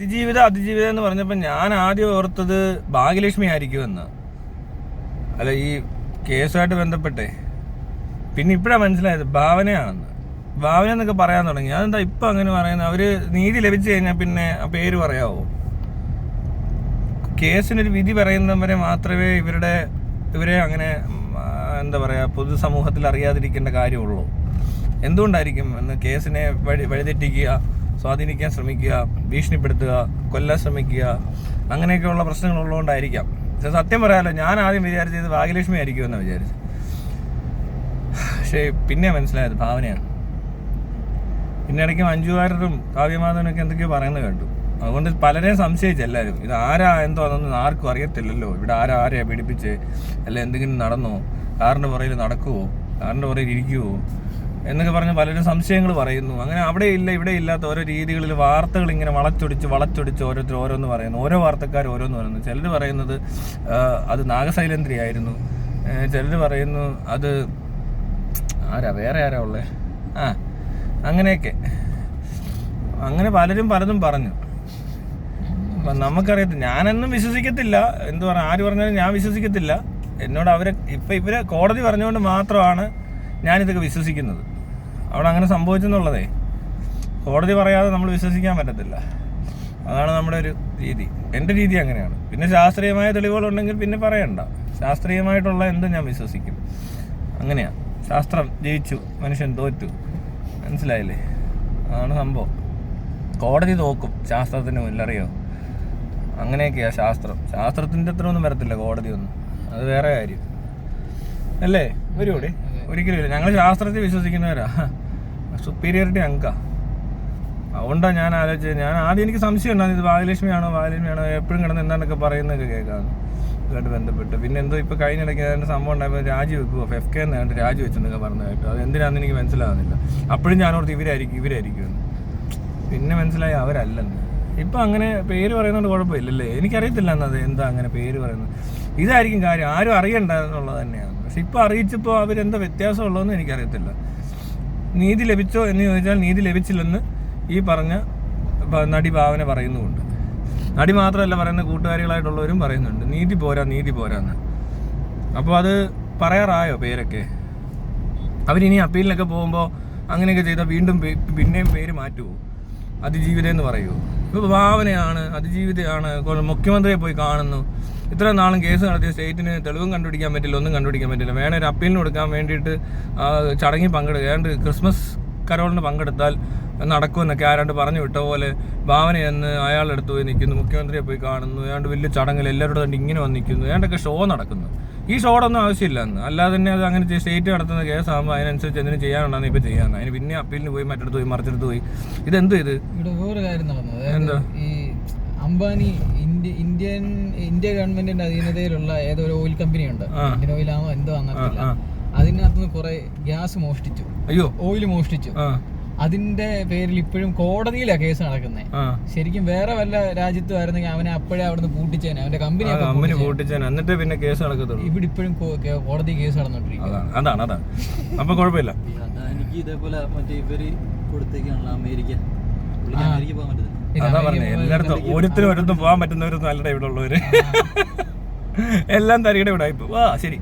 അതിജീവിതം അതിജീവിതം എന്ന് പറഞ്ഞപ്പോൾ ഞാൻ ആദ്യം ഓർത്തത് ഭാഗ്യലക്ഷ്മി ആയിരിക്കുമെന്ന്. അല്ല ഈ കേസുമായിട്ട് ബന്ധപ്പെട്ടേ. പിന്നെ ഇപ്പോഴാണ് മനസ്സിലായത് ഭാവനയാണെന്ന്. ഭാവന എന്നൊക്കെ പറയാൻ തുടങ്ങി. അതെന്താ ഇപ്പം അങ്ങനെ പറയുന്നത്? അവർ നീതി ലഭിച്ചു കഴിഞ്ഞാൽ പിന്നെ ആ പേര് പറയാവോ? കേസിനൊരു വിധി പറയുന്നവരെ വരെ മാത്രമേ ഇവരുടെ ഇവരെ അങ്ങനെ എന്താ പറയുക പൊതുസമൂഹത്തിൽ അറിയാതിരിക്കേണ്ട കാര്യമുള്ളൂ. എന്തുകൊണ്ടായിരിക്കും എന്ന് കേസിനെ വഴി വഴിതെറ്റിക്കുക? സ്വാധീനിക്കാൻ ശ്രമിക്കുക ഭീഷണിപ്പെടുത്തുക കൊല്ലാൻ ശ്രമിക്കുക അങ്ങനെയൊക്കെയുള്ള പക്ഷെ സത്യം പറയാമല്ലോ ഞാൻ ആദ്യം വിചാരിച്ചത് ഭാഗ്യലക്ഷ്മി ആയിരിക്കും എന്ന് വിചാരിച്ചു പക്ഷേ പിന്നെ മനസ്സിലായത് ഭാവനയാണ്. പിന്നെ ഇടയ്ക്ക് മഞ്ജു വാര്യരും കാവ്യമാധവനൊക്കെ എന്തൊക്കെയോ പറയുന്നത് കണ്ടു. അതുകൊണ്ട് പലരെയും സംശയിച്ചു എല്ലാവരും. ഇത് ആരാ എന്തോ അതൊന്നും ആർക്കും അറിയത്തില്ലല്ലോ. ഇവിടെ ആരാ ആരെയാ പീഡിപ്പിച്ച്? അല്ല എന്തെങ്കിലും നടന്നോ? കാറിന്റെ പുറയിൽ നടക്കുവോ? കാറിന്റെ പുറയിൽ ഇരിക്കുവോ? എന്നൊക്കെ പറഞ്ഞ് പലരും സംശയങ്ങൾ പറയുന്നു. അങ്ങനെ അവിടെ ഇല്ല ഇവിടെ ഇല്ലാത്ത ഓരോ രീതികളിൽ വാർത്തകൾ ഇങ്ങനെ വളച്ചൊടിച്ച് വളച്ചൊടിച്ച് ഓരോരുത്തർ ഓരോന്ന് പറയുന്നു. ഓരോ വാർത്തക്കാർ ഓരോന്ന് പറയുന്നു. ചിലർ പറയുന്നത് അത് നാഗശൈലേന്ദ്രി ആയിരുന്നു. ചിലർ പറയുന്നു അത് ആരാ വേറെ ആരാ ഉള്ളേ? ആ അങ്ങനെയൊക്കെ. അങ്ങനെ പലരും പലതും പറഞ്ഞു. അപ്പം നമുക്കറിയത്തില്ല. ഞാനെന്നും വിശ്വസിക്കത്തില്ല. എന്ത് പറഞ്ഞു ആര് പറഞ്ഞാലും ഞാൻ വിശ്വസിക്കത്തില്ല. എന്നോട് അവരെ ഇപ്പം ഇവരെ കോടതി പറഞ്ഞുകൊണ്ട് മാത്രമാണ് ഞാനിതൊക്കെ വിശ്വസിക്കുന്നത്. അവിടെ അങ്ങനെ സംഭവിച്ചെന്നുള്ളതേ. കോടതി പറയാതെ നമ്മൾ വിശ്വസിക്കാൻ പറ്റത്തില്ല. അതാണ് നമ്മുടെ ഒരു രീതി. എന്റെ രീതി അങ്ങനെയാണ്. പിന്നെ ശാസ്ത്രീയമായ തെളിവുകളുണ്ടെങ്കിൽ പിന്നെ പറയണ്ട. ശാസ്ത്രീയമായിട്ടുള്ള എന്ത് ഞാൻ വിശ്വസിക്കും? അങ്ങനെയാ. ശാസ്ത്രം ജയിച്ചു മനുഷ്യൻ തോറ്റു. മനസ്സിലായില്ലേ? അതാണ് സംഭവം. കോടതി തോക്കും. ശാസ്ത്രത്തിന് മുല്ലറിയോ അങ്ങനെയൊക്കെയാ ശാസ്ത്രം. ശാസ്ത്രത്തിന്റെ അത്ര ഒന്നും വരത്തില്ല കോടതി ഒന്നും. അത് വേറെ കാര്യം. അല്ലേ? വരുകൂടെ ഒരിക്കലും ഇല്ല. ഞങ്ങൾ ശാസ്ത്രത്തിൽ വിശ്വസിക്കുന്നവരാ. സുപ്പീരിയറിറ്റി ഞങ്ങൾക്കാ അതുകൊണ്ടാണ് ഞാൻ ആലോചിച്ചത്. ഞാൻ ആദ്യം എനിക്ക് സംശയം ഉണ്ടായിരുന്നു. ഇത് ഭാഗ്യലക്ഷ്മിയാണോ ഭാഗ്യലക്ഷ്മിയാണോ എപ്പോഴും കിടന്ന് എന്താണൊക്കെ പറയുന്നതൊക്കെ കേൾക്കാം ഇതുമായിട്ട് ബന്ധപ്പെട്ട്. പിന്നെ എന്തോ ഇപ്പോൾ കഴിഞ്ഞിടയ്ക്ക് അതിന്റെ സംഭവം ഉണ്ടായപ്പോൾ രാജി വെക്കുമോ എഫ് കെ എന്ന് കണ്ടിട്ട് രാജി വെച്ചെന്നൊക്കെ പറഞ്ഞതായിട്ട് അത് എന്തിനാണെന്ന് എനിക്ക് മനസ്സിലാകുന്നില്ല അപ്പോഴും ഞാനോർത്ത് ഇവരായിരിക്കും ഇവരായിരിക്കും പിന്നെ മനസ്സിലായി അവരല്ലെന്ന്. ഇപ്പൊ അങ്ങനെ പേര് പറയുന്നതുകൊണ്ട് കുഴപ്പമില്ലല്ലേ? എനിക്കറിയത്തില്ല എന്നത് എന്താ അങ്ങനെ പേര് പറയുന്നത്. ഇതായിരിക്കും കാര്യം. ആരും അറിയണ്ട എന്നുള്ളത് തന്നെയാണ്. പക്ഷെ ഇപ്പൊ അറിയിച്ചപ്പോൾ അവരെന്താ വ്യത്യാസമുള്ളതെന്ന് എനിക്കറിയത്തില്ല. നീതി ലഭിച്ചോ എന്ന് ചോദിച്ചാൽ നീതി ലഭിച്ചില്ലെന്ന് ഈ പറഞ്ഞ നടി ഭാവന പറയുന്നുമുണ്ട്. നടി മാത്രമല്ല പറയുന്ന കൂട്ടുകാരികളായിട്ടുള്ളവരും പറയുന്നുണ്ട്. നീതി പോരാ നീതി പോരാന്ന്. അപ്പോൾ അത് പറയാറായോ പേരൊക്കെ? അവരിനി അപ്പീലിനൊക്കെ പോകുമ്പോൾ അങ്ങനെയൊക്കെ ചെയ്താൽ വീണ്ടും പിന്നെയും പേര് മാറ്റുമോ അതിജീവിത എന്ന് പറയുമോ ഇപ്പോൾ ഭാവനയാണ് അതിജീവിതയാണ് മുഖ്യമന്ത്രിയെ പോയി കാണുന്നു. ഇത്ര നാളും കേസ് നടത്തിയ സ്റ്റേറ്റിന് തെളിവും കണ്ടുപിടിക്കാൻ പറ്റില്ല ഒന്നും കണ്ടുപിടിക്കാൻ പറ്റില്ല. വേണേ ഒരു അപ്പീലിന് കൊടുക്കാൻ വേണ്ടിയിട്ട് ചടങ്ങി പങ്കെടുക്കുക ഏതാണ്ട് ക്രിസ്മസ് കരോളിന് പങ്കെടുത്താൽ നടക്കുമെന്നൊക്കെ ആരാണ്ട് പറഞ്ഞു വിട്ട പോലെ ഭാവന എന്ന് അയാളുടെ അടുത്ത് പോയി നിൽക്കുന്നു മുഖ്യമന്ത്രിയെ പോയി കാണുന്നു. ഏതാണ്ട് വലിയ ചടങ്ങിൽ എല്ലാവരുടെ ഇങ്ങനെ വന്നിരിക്കുന്നു ഏതാണ്ടൊക്കെ ഷോ നടക്കുന്നു. ഈ ഷോയുടെ ഒന്നും ആവശ്യമില്ല എന്ന് അല്ലാതെ തന്നെ അത് അങ്ങനെ സ്റ്റേറ്റ് നടത്തുന്ന കേസാകുമ്പോൾ അതിനനുസരിച്ച് എന്തിനു ചെയ്യാനുണ്ടെന്ന് ഇപ്പം ചെയ്യാൻ അതിന് പിന്നെ അപ്പീലിന് പോയി മറ്റടുത്ത് പോയി മറിച്ചെടുത്ത് പോയി. ഇതെന്ത് ഇത്? ഇവിടെ വേറൊരു കാര്യം നടന്നത്. എന്താ? ഈ അംബാനി ഇന്ത്യ ഇന്ത്യൻ ഇന്ത്യ ഗവൺമെന്റിന്റെ അധീനതയിലുള്ള ഏതോ ഒരു ഓയിൽ കമ്പനി ഉണ്ട്. ഇന്ത്യൻ ഓയിലാണോ എന്തോ അങ്ങനെ അതിനകത്ത് അതിനകത്തുനിന്ന് കുറെ ഗ്യാസ് മോഷ്ടിച്ചു. അയ്യോ. ഓയിൽ മോഷ്ടിച്ചു. ആ. അതിന്റെ പേരിൽ ഇപ്പോഴും കോടതിയിലാണ് കേസ് നടക്കുന്നത് ശരിക്കും വേറെ വല്ല രാജ്യത്തും ആയിരുന്നെങ്കിൽ അവനെ അപ്പോഴേ അവിടുന്ന് പൂട്ടിച്ചേനെ. അവന്റെ കമ്പനി കമ്പനി പൂട്ടിച്ചാൻ എന്നിട്ട് പിന്നെ കേസ് നടക്കത്തുള്ളൂ. ഇവിടെ ഇപ്പോഴും കോടതി കേസ് നടന്നോണ്ടിരിക്കും അതാണ് അതാണ് അതാണ്. അപ്പൊ കുഴപ്പമില്ല. എനിക്ക് ഇതേപോലെ മറ്റേ ഇവർ കൊടുത്തേക്കാണല്ലോ അമേരിക്ക. അമേരിക്ക പോകാൻ പറ്റത്തില്ല. അതാ പറഞ്ഞേ എല്ലായിടത്തും ഒരുത്തിനും ഒരിടത്തും പോകാൻ പറ്റുന്നവരൊന്നും അല്ലട ഇവിടെ ഉള്ളവര്. എല്ലാം തരികടെ ഇവിടെ ആയിപ്പോ വാ ശരി.